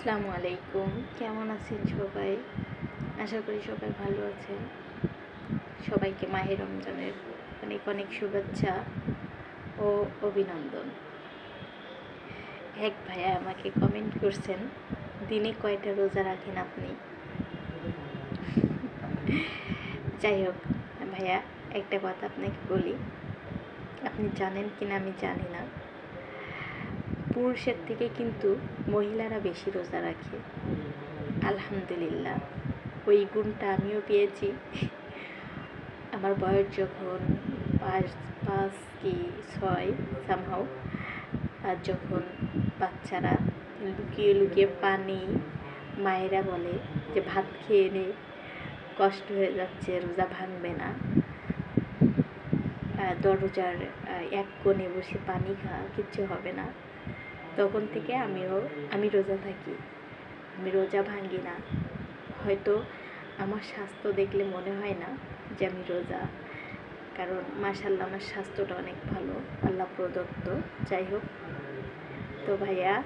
আসসালামু আলাইকুম। কেমন আছেন সবাই? আশা করি সবাই ভালো আছেন। সবাইকে মাহে রমজানের অনেক অনেক শুভেচ্ছা ও অভিনন্দন। এক ভাইয়া আমাকে কমেন্ট করছেন, দিনে কয়টা রোজা রাখেন আপনি? যাই হোক, ভাইয়া, একটা কথা আপনাকে বলি। আপনি জানেন কিনা আমি জানি না। পুরুষের থেকে কিন্তু মহিলারা বেশি রোজা রাখে। আলহামদুলিল্লাহ, ওই গুণটা আমিও পেয়েছি। আমার বয়স যখন পাঁচ পাঁচ কি ছয় সামহাও আর যখন বাচ্চারা লুকিয়ে লুকিয়ে পানি মায়েরা বলে যে ভাত খেয়ে নে, কষ্ট হয়ে যাচ্ছে, রোজা ভাঙবে না। দরজার এক কোণে বসে পানি খা কিচ্ছু হবে না। তখন থেকে আমিও, আমি রোজা থাকি। আমি রোজা ভাঙি না। হয়তো আমার স্বাস্থ্য দেখলে মনে হয় না যে আমি রোজা। কারণ মাশাল্লাহ আমার স্বাস্থ্যটা অনেক ভালো, আল্লাহ প্রদত্ত। যাই হোক। তো ভাইয়া,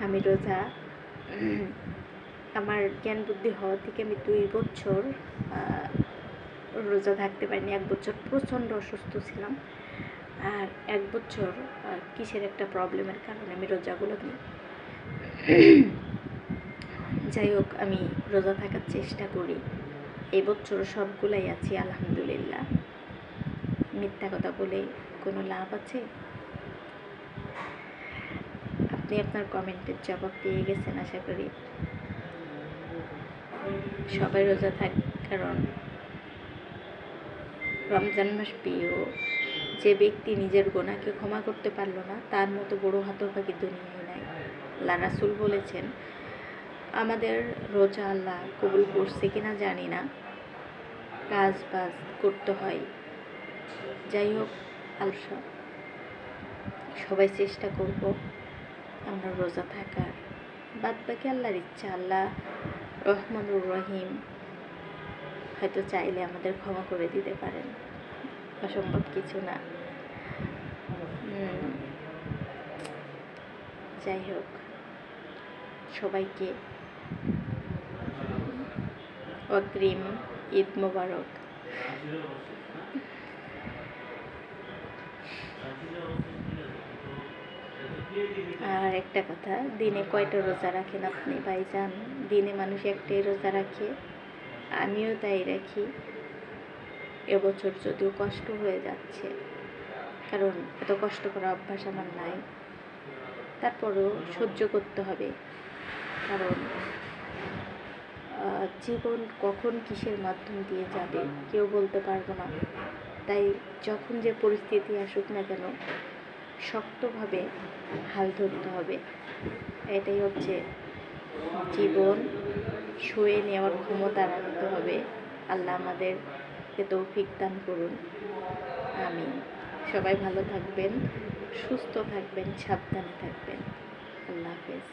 আমি রোজা, আমার জ্ঞান বুদ্ধি হওয়া থেকে আমি দুই বছর রোজা থাকতে পারিনি। এক বছর প্রচণ্ড অসুস্থ ছিলাম। আর এক বছর কিসের একটা প্রবলেমের কারণে আমি রোজাগুলো দিই। যাই হোক, আমি রোজা থাকার চেষ্টা করি। এই বছর সবগুলাই আছি, আলহামদুলিল্লাহ। মিথ্যা কথা বলে কোনো লাভ আছে? আপনি আপনার কমেন্টের জবাব পেয়ে গেছেন, আশা করি। সবাই রোজা থাক, কারণ রমজান মাস প্রিয় যে ব্যক্তি নিজের গোনাকে ক্ষমা করতে পারল না, তার মতো বড় হতভাগী দুনিয়ায় নাই। আল্লাহ রাসুল বলেছেন, আমাদের রোজা আল্লাহ কবুল করছে কিনা জানি না। কাজ বাজ করতে হয়। যাই হোক, আলসা। সবাই চেষ্টা করব আমরা রোজা থাকার। বাদ বাকি আল্লাহর ইচ্ছা, আল্লাহ রহমানুর রহিম হয়তো চাইলে আমাদের ক্ষমা করে দিতে পারেন। অসম্ভব কিছু না। যাই হোক, সবাইকে অগ্রিম ঈদ মোবারক। আর একটা কথা, দিনে কয়টা রোজা রাখেন আপনি ভাইজান? দিনে মানুষ একটাই রোজা রাখে, আমিও তাই রাখি। এবছর যদিও কষ্ট হয়ে যাচ্ছে, কারণ এত কষ্ট করা অভ্যাস আমার নাই। তারপরেও সহ্য করতে হবে, কারণ জীবন কখন কিসের মাধ্যম দিয়ে যাবে কেউ বলতে পারব না। তাই যখন যে পরিস্থিতি আসুক না কেন, শক্তভাবে হাল ধরতে হবে। এটাই হচ্ছে জীবন, শুয়ে নেওয়ার ক্ষমতা রাখতে হবে। আল্লাহ আমাদেরকে তৌফিক দান করুন। আমি সবাই ভালো থাকবেন সুস্থ থাকবেন সাবধানে থাকবেন। আল্লাহ হাফেজ।